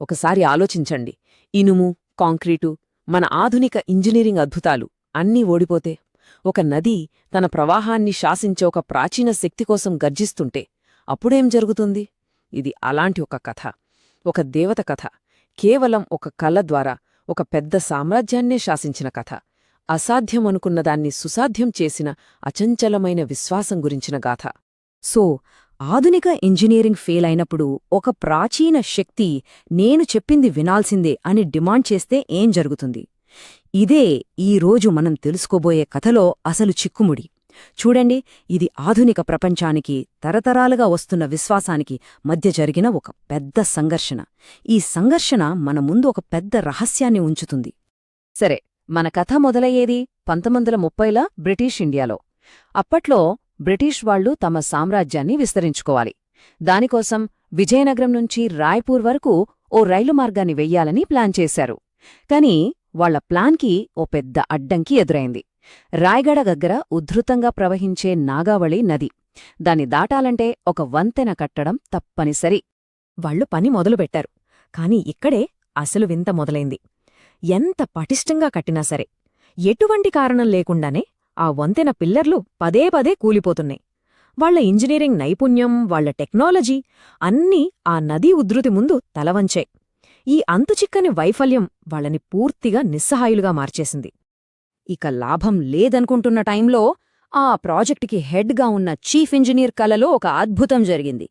ఒకసారి ఆలోచించండి. ఇనుము కాంక్రీటు మన ఆధునిక ఇంజనీరింగ్ అద్భుతాలు అన్నీ ఓడిపోతే ఒక నది తన ప్రవాహాన్ని శాసించే ఒక ప్రాచీన శక్తి కోసం గర్జిస్తుంటే అప్పుడేం జరుగుతుంది? ఇది అలాంటి ఒక కథ ఒక దేవత కథ కేవలం ఒక కళ ద్వారా ఒక పెద్ద సామ్రాజ్యాన్నే శాసించిన కథ అసాధ్యమనుకున్నదాన్ని సుసాధ్యం చేసిన అచంచలమైన విశ్వాసం గురించిన గాథ. సో ఆధునిక ఇంజనీరింగ్ ఫెయిల్ అయినప్పుడు ఒక ప్రాచీన శక్తి నేను చెప్పింది వినాల్సిందే అని డిమాండ్ చేస్తే ఏం జరుగుతుంది? ఇదే ఈ రోజు మనం తెలుసుకోబోయే కథలో అసలు చిక్కుముడి. చూడండి ఇది ఆధునిక ప్రపంచానికి తరతరాలుగా వస్తున్న విశ్వాసానికి మధ్య జరిగిన ఒక పెద్ద సంఘర్షణ. ఈ సంఘర్షణ మన ముందు ఒక పెద్ద రహస్యాన్ని ఉంచుతుంది. సరే మన కథ మొదలయ్యేది పంతొమ్మిది ముప్పైల బ్రిటిష్ ఇండియాలో. అప్పట్లో బ్రిటిష్ వాళ్ళు తమ సామ్రాజ్యాన్ని విస్తరించుకోవాలి. దానికోసం విజయనగరం నుంచి రాయ్పూర్ వరకు ఓ రైలు మార్గాన్ని వెయ్యాలని ప్లాన్ చేశారు. కాని వాళ్ళ ప్లాన్కి ఓ పెద్ద అడ్డంకి ఎదురైంది. రాయగడ దగ్గర ఉద్ధృతంగా ప్రవహించే నాగావళి నది. దాన్ని దాటాలంటే ఒక వంతెన కట్టడం తప్పనిసరి. వాళ్ళు పని మొదలుపెట్టారు. కాని ఇక్కడే అసలు వింత మొదలైంది. ఎంత పటిష్టంగా కట్టినా సరే ఎటువంటి కారణం లేకుండానే ఆ వంతెన పిల్లర్లు పదే పదే కూలిపోతున్నాయి. వాళ్ళ ఇంజనీరింగ్ నైపుణ్యం వాళ్ళ టెక్నాలజీ అన్నీ ఆ నదీ ఉధృతి ముందు తలవంచాయి. ఈ అంతుచిక్కని వైఫల్యం వాళ్ళని పూర్తిగా నిస్సహాయులుగా మార్చేసింది. ఇక లాభం లేదనుకుంటున్న టైంలో ఆ ప్రాజెక్టుకి హెడ్గా ఉన్న చీఫ్ ఇంజనీర్ కలలో ఒక అద్భుతం జరిగింది.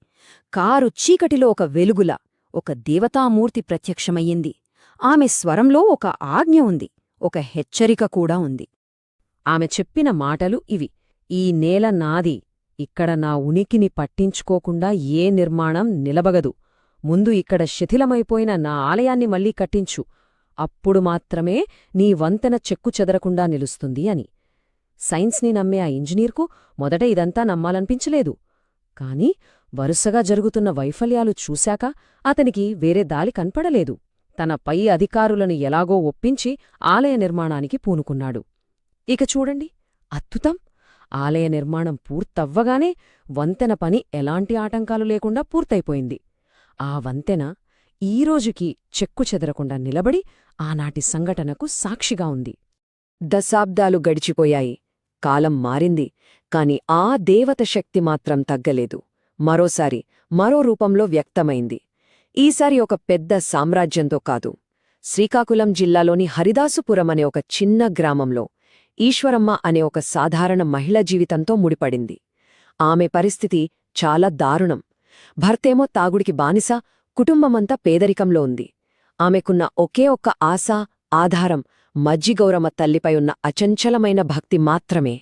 కారు చీకటిలో ఒక వెలుగుల ఒక దేవతామూర్తి ప్రత్యక్షమయ్యింది. ఆమె స్వరంలో ఒక ఆజ్ఞ ఉంది ఒక హెచ్చరిక కూడా ఉంది. ఆమె చెప్పిన మాటలు ఇవి. ఈ నేల నాది. ఇక్కడ నా ఉనికిని పట్టించుకోకుండా ఏ నిర్మాణం నిలబగదు. ముందు ఇక్కడ శిథిలమైపోయిన నా ఆలయాన్ని మళ్ళీ కట్టించు. అప్పుడు మాత్రమే నీ వంతెన చెక్కు చెదరకుండా నిలుస్తుంది అని. సైన్స్ని నమ్మే ఆ ఇంజనీర్కు మొదట ఇదంతా నమ్మాలనిపించలేదు. కాని వరుసగా జరుగుతున్న వైఫల్యాలు చూశాక అతనికి వేరే దాలి కనపడలేదు. తన పై అధికారులను ఎలాగో ఒప్పించి ఆలయ నిర్మాణానికి పూనుకున్నాడు. ఇక చూడండి అద్భుతం! ఆలయ నిర్మాణం పూర్తవ్వగానే వంతెన పని ఎలాంటి ఆటంకాలు లేకుండా పూర్తయిపోయింది. ఆ వంతెన ఈరోజుకి చెక్కు చెదరకుండా నిలబడి ఆనాటి సంఘటనకు సాక్షిగా ఉంది. దశాబ్దాలు గడిచిపోయాయి. కాలం మారింది. కాని ఆ దేవత శక్తి మాత్రం తగ్గలేదు. మరోసారి మరో రూపంలో వ్యక్తమైంది. ఈసారి ఒక పెద్ద సామ్రాజ్యంతో కాదు. శ్రీకాకుళం జిల్లాలోని హరిదాసుపురం అనే ఒక చిన్న గ్రామంలో ఈశ్వరమ్మ అనే ఒక సాధారణ మహిళ జీవితంతో ముడిపడింది. ఆమె పరిస్థితి చాలా దారుణం. భర్తేమో తాగుడికి బానిస కుటుంబమంతా పేదరికంలో ఉంది. ఆమెకున్న ఒకే ఒక్క ఆశ ఆధారం మజ్జిగౌరమ్మ తల్లిపై ఉన్న అచంచలమైన భక్తి మాత్రమే.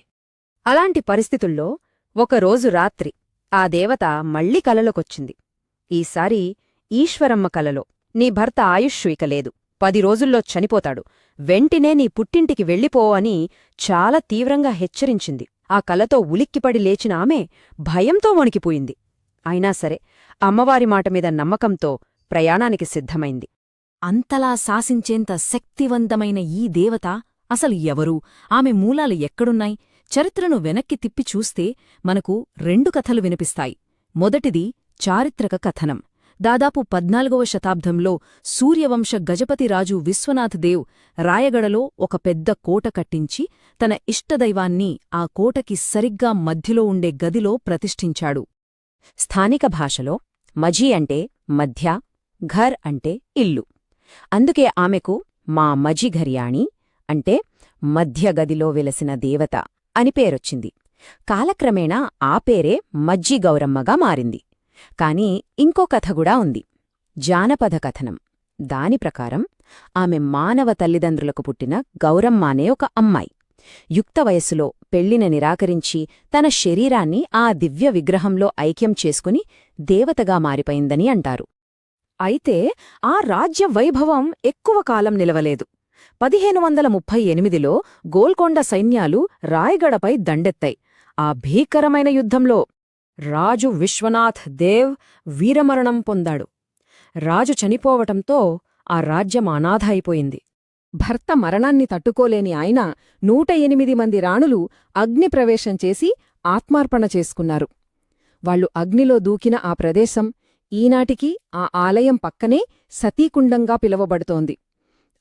అలాంటి పరిస్థితుల్లో ఒకరోజు రాత్రి ఆ దేవత మళ్ళీ కలలోకొచ్చింది. ఈసారి ఈశ్వరమ్మ కలలో నీ భర్త ఆయుష్ ఇకలేదు పది రోజుల్లో చనిపోతాడు. వెంటనే నీ పుట్టింటికి వెళ్ళిపో అని చాలా తీవ్రంగా హెచ్చరించింది. ఆ కలతో ఉలిక్కిపడి లేచిన ఆమె భయంతో వణికిపోయింది. అయినా సరే అమ్మవారి మాట మీద నమ్మకంతో ప్రయాణానికి సిద్ధమైంది. అంతలా శాసించేంత శక్తివంతమైన ఈ దేవత అసలు ఎవరు? ఆమె మూలాలు ఎక్కడున్నాయి? చరిత్రను వెనక్కి తిప్పి చూస్తే మనకు రెండు కథలు వినిపిస్తాయి. మొదటిది చారిత్రక కథనం. దాదాపు పద్నాలుగవ శతాబ్దంలో సూర్యవంశ గజపతిరాజు విశ్వనాథ్ దేవ్ రాయగడలో ఒక పెద్ద కోట కట్టించి తన ఇష్టదైవాన్ని ఆ కోటకి సరిగ్గా మధ్యలో ఉండే గదిలో ప్రతిష్ఠించాడు. స్థానిక భాషలో మజీ అంటే మధ్య ఘర్ అంటే ఇల్లు. అందుకే ఆమెకు మా మజిఘర్యాణి అంటే మధ్యగదిలో వెలసిన దేవత అని పేరొచ్చింది. కాలక్రమేణా ఆ పేరే మజ్జి గౌరమ్మగా మారింది. కాని ఇంకో కథ కూడా ఉంది. జానపద కథనం. దాని ప్రకారం ఆమె మానవ తల్లిదండ్రులకు పుట్టిన గౌరమ్మ అనే ఒక అమ్మాయి. యుక్త వయస్సులో పెళ్ళిన నిరాకరించి తన శరీరాన్ని ఆ దివ్య విగ్రహంలో ఐక్యం చేసుకుని దేవతగా మారిపోయిందని అంటారు. అయితే ఆ రాజ్య వైభవం ఎక్కువ కాలం నిలవలేదు. పదిహేను వందల ముప్పై ఎనిమిదిలో గోల్కొండ సైన్యాలు రాయగడపై దండెత్తాయి. ఆ భీకరమైన యుద్ధంలో రాజు విశ్వనాథ్ దేవ్ వీరమరణం పొందాడు. రాజు చనిపోవటంతో ఆ రాజ్యం అనాథ అయిపోయింది భర్త మరణాన్ని తట్టుకోలేని ఆయన నూట ఎనిమిది మంది రాణులు అగ్నిప్రవేశం చేసి ఆత్మార్పణ చేసుకున్నారు. వాళ్ళు అగ్నిలో దూకిన ఆ ప్రదేశం ఈనాటికి ఆ ఆలయం పక్కనే సతీకుండంగా పిలువబడుతోంది.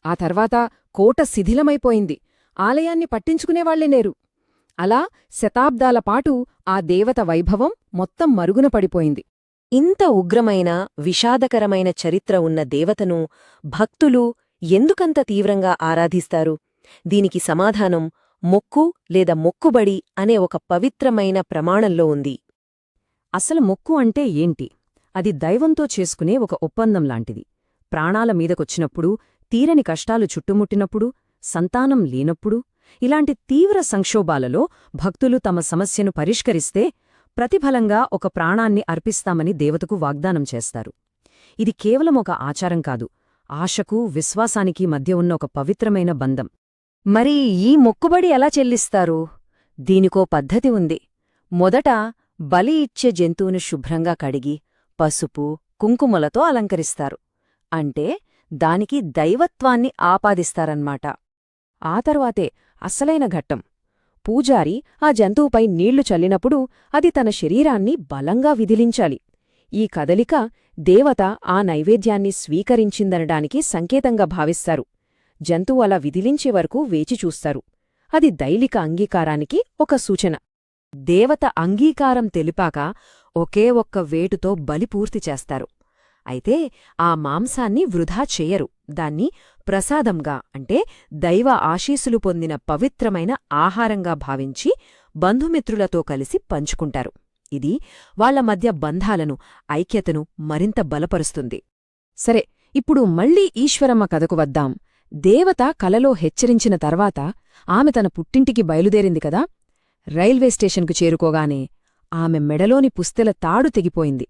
ఆ తర్వాత కోట శిథిలమైపోయింది. ఆలయాన్ని పట్టించుకునేవాళ్ళే నేరు అలా శతాబ్దాల పాటు ఆ దేవత వైభవం మొత్తం మరుగున పడిపోయింది. ఇంత ఉగ్రమైన విషాదకరమైన చరిత్ర ఉన్న దేవతను భక్తులు ఎందుకంత తీవ్రంగా ఆరాధిస్తారు? దీనికి సమాధానం మొక్కు లేదా మొక్కుబడి అనే ఒక పవిత్రమైన ప్రమాణంలో ఉంది. అసలు మొక్కు అంటే ఏంటి? అది దైవంతో చేసుకునే ఒక ఒప్పందం లాంటిది. ప్రాణాల మీదకొచ్చినప్పుడు తీరని కష్టాలు చుట్టుముట్టినప్పుడు సంతానం లేనప్పుడు ఇలాంటి తీవ్ర సంక్షోభాలలో భక్తులు తమ సమస్యను పరిష్కరిస్తే ప్రతిఫలంగా ఒక ప్రాణాన్ని అర్పిస్తామని దేవతకు వాగ్దానం చేస్తారు. ఇది కేవలం ఒక ఆచారం కాదు ఆశకు విశ్వాసానికి మధ్య ఉన్న ఒక పవిత్రమైన బంధం. మరి ఈ మొక్కుబడి ఎలా చెల్లిస్తారు? దీనికో పద్ధతి ఉంది. మొదట బలి ఇచ్చే జంతువును శుభ్రంగా కడిగి పసుపు కుంకుమలతో అలంకరిస్తారు. అంటే దానికి దైవత్వాన్ని ఆపాదిస్తారన్మాట ఆ తరువాతే అసలైన ఘట్టం. పూజారి ఆ జంతువుపై నీళ్ళు చల్లినప్పుడు అది తన శరీరాన్ని బలంగా విదిలించాలి. ఈ కదలిక దేవత ఆ నైవేద్యాన్ని స్వీకరించిందనడానికి సంకేతంగా భావిస్తారు. జంతువు అలా విదిలించే వరకు వేచిచూస్తారు అది దైలిక అంగీకారానికి ఒక సూచన. దేవత అంగీకారం తెలిపాక ఒకే ఒక్క వేటుతో బలి పూర్తి చేస్తారు. అయితే ఆ మాంసాన్ని వృధా చేయరు. దాన్ని ప్రసాదంగా అంటే దైవ ఆశీసులు పొందిన పవిత్రమైన ఆహారంగా భావించి బంధుమిత్రులతో కలిసి పంచుకుంటారు. ఇది వాళ్ళ మధ్య బంధాలను ఐక్యతను మరింత బలపరుస్తుంది. సరే ఇప్పుడు మళ్ళీ ఈశ్వరమ్మ కథకు వద్దాం. దేవత కలలో హెచ్చరించిన తర్వాత ఆమె తన పుట్టింటికి బయలుదేరింది కదా? రైల్వే స్టేషన్కు చేరుకోగానే ఆమె మెడలోని పుస్తెల తాడు తెగిపోయింది.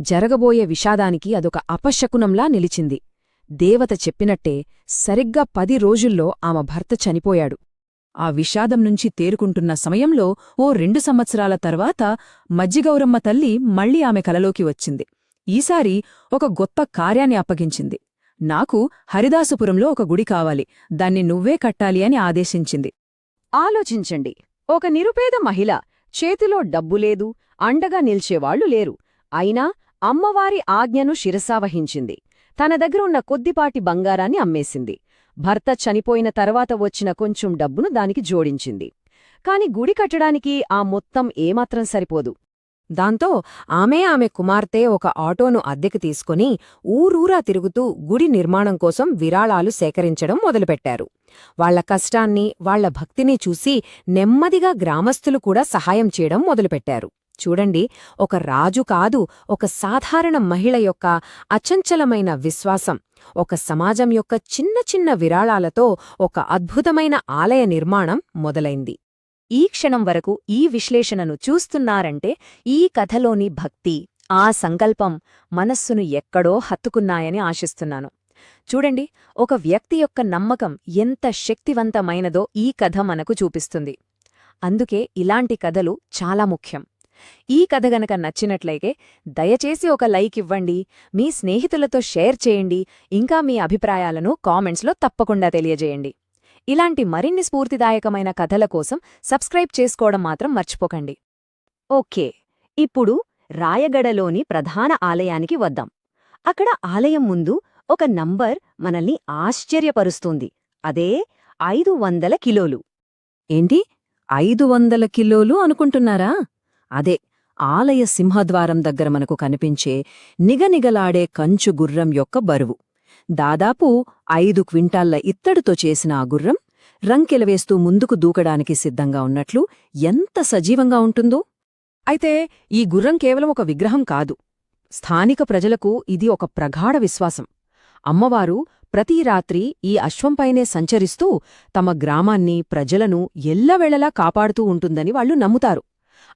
జరగబోయే విషాదానికి అదొక అపశకునంలా నిలిచింది. దేవత చెప్పినట్టే సరిగ్గా పది రోజుల్లో ఆమె భర్త చనిపోయాడు. ఆ విషాదం నుంచి తేరుకుంటున్న సమయంలో ఓ రెండు సంవత్సరాల తర్వాత మజ్జిగౌరమ్మ తల్లి మళ్ళీ ఆమె కలలోకి వచ్చింది. ఈసారి ఒక గొప్ప కార్యాన్ని అప్పగించింది. నాకు హరిదాసుపురంలో ఒక గుడి కావాలి దాన్ని నువ్వే కట్టాలి అని ఆదేశించింది. ఆలోచించండి. ఒక నిరుపేద మహిళ చేతిలో డబ్బులేదు అండగా నిల్చేవాళ్ళు లేరు. అయినా అమ్మవారి ఆజ్ఞను శిరసావహించింది. తన దగ్గరున్న కొద్దిపాటి బంగారాన్ని అమ్మేసింది. భర్త చనిపోయిన తర్వాత వచ్చిన కొంచెం డబ్బును దానికి జోడించింది. కాని గుడి కట్టడానికి ఆ మొత్తం ఏమాత్రం సరిపోదు. దాంతో ఆమె ఆమె కుమార్తె ఒక ఆటోను అద్దెకి తీసుకుని ఊరూరా తిరుగుతూ గుడి నిర్మాణం కోసం విరాళాలు సేకరించడం మొదలుపెట్టారు. వాళ్ళ కష్టాన్ని వాళ్ళ భక్తిని చూసి నెమ్మదిగా గ్రామస్తులు కూడా సహాయం చేయడం మొదలుపెట్టారు. చూడండి ఒక రాజు కాదు ఒక సాధారణ మహిళ యొక్క అచంచలమైన విశ్వాసం ఒక సమాజం యొక్క చిన్న చిన్న విరాళాలతో ఒక అద్భుతమైన ఆలయ నిర్మాణం మొదలైంది. ఈ క్షణం వరకు ఈ విశ్లేషణను చూస్తున్నారంటే ఈ కథలోని భక్తి ఆ సంకల్పం మనస్సును ఎక్కడో హత్తుకున్నాయని ఆశిస్తున్నాను. చూడండి ఒక వ్యక్తి యొక్క నమ్మకం ఎంత శక్తివంతమైనదో ఈ కథ మనకు చూపిస్తుంది. అందుకే ఇలాంటి కథలు చాలా ముఖ్యం. ఈ కథ గనక నచ్చినట్లయితే దయచేసి ఒక లైక్ ఇవ్వండి మీ స్నేహితులతో షేర్ చేయండి ఇంకా మీ అభిప్రాయాలను కామెంట్స్లో తప్పకుండా తెలియజేయండి. ఇలాంటి మరిన్ని స్ఫూర్తిదాయకమైన కథల కోసం సబ్స్క్రైబ్ చేసుకోవడం మాత్రం మర్చిపోకండి. ఓకే ఇప్పుడు రాయగడలోని ప్రధాన ఆలయానికి వద్దాం. అక్కడ ఆలయం ముందు ఒక నంబర్ మనల్ని ఆశ్చర్యపరుస్తుంది. అదే ఐదు వందల కిలోలు. ఏంటి? ఐదు వందల కిలోలు అనుకుంటున్నారా? అదే ఆలయ సింహద్వారం దగ్గర మనకు కనిపించే నిగనిగలాడే కంచు గుర్రం యొక్క బరువు. దాదాపు ఐదు క్వింటాళ్ళ ఇత్తడితో చేసిన ఆ గుర్రం రంకెలవేస్తూ ముందుకు దూకడానికి సిద్ధంగా ఉన్నట్లు ఎంత సజీవంగా ఉంటుందో! అయితే ఈ గుర్రం కేవలం ఒక విగ్రహం కాదు. స్థానిక ప్రజలకు ఇది ఒక ప్రగాఢ విశ్వాసం. అమ్మవారు ప్రతి రాత్రి ఈ అశ్వంపైనే సంచరిస్తూ తమ గ్రామాన్ని ప్రజలను ఎల్లవెళలా కాపాడుతూ ఉంటుందని వాళ్ళు నమ్ముతారు.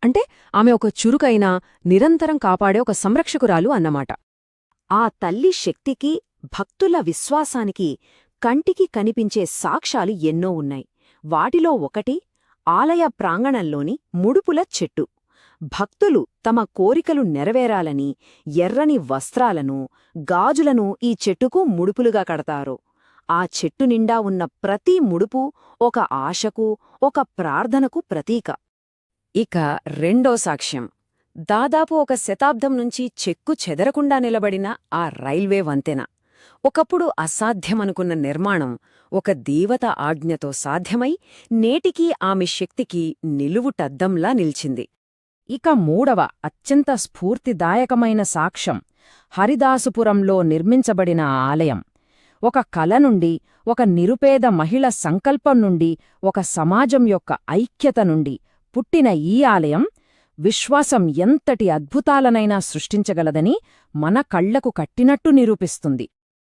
అంటే ఆమె ఒక చురుకైన నిరంతరం కాపాడే ఒక సంరక్షకురాలు అన్నమాట. ఆ తల్లి శక్తికి భక్తుల విశ్వాసానికి కంటికి కనిపించే సాక్ష్యాలు ఎన్నో ఉన్నాయి. వాటిలో ఒకటి ఆలయ ప్రాంగణంలోని ముడుపుల చెట్టు. భక్తులు తమ కోరికలు నెరవేరాలని ఎర్రని వస్త్రాలను గాజులను ఈ చెట్టుకు ముడుపులుగా కడతారు. ఆ చెట్టు నిండా ఉన్న ప్రతి ముడుపు ఒక ఆశకు ఒక ప్రార్థనకు ప్రతీక. ఇక రెండో సాక్ష్యం. దాదాపు ఒక శతాబ్దం నుంచి చెక్కు చెదరకుండా నిలబడిన ఆ రైల్వే వంతెన. ఒకప్పుడు అసాధ్యమనుకున్న నిర్మాణం ఒక దేవత ఆజ్ఞతో సాధ్యమై నేటికీ ఆమె శక్తికి నిలువుటద్దంలా నిల్చింది. ఇక మూడవ అత్యంత స్ఫూర్తిదాయకమైన సాక్ష్యం హరిదాసుపురంలో నిర్మించబడిన ఆలయం. ఒక కల నుండి ఒక నిరుపేద మహిళ సంకల్పం నుండి ఒక సమాజం యొక్క ఐక్యత నుండి పుట్టిన ఈ ఆలయం విశ్వాసం ఎంతటి అద్భుతాలనైనా సృష్టించగలదని మన కళ్ళకు కట్టినట్టు నిరూపిస్తుంది.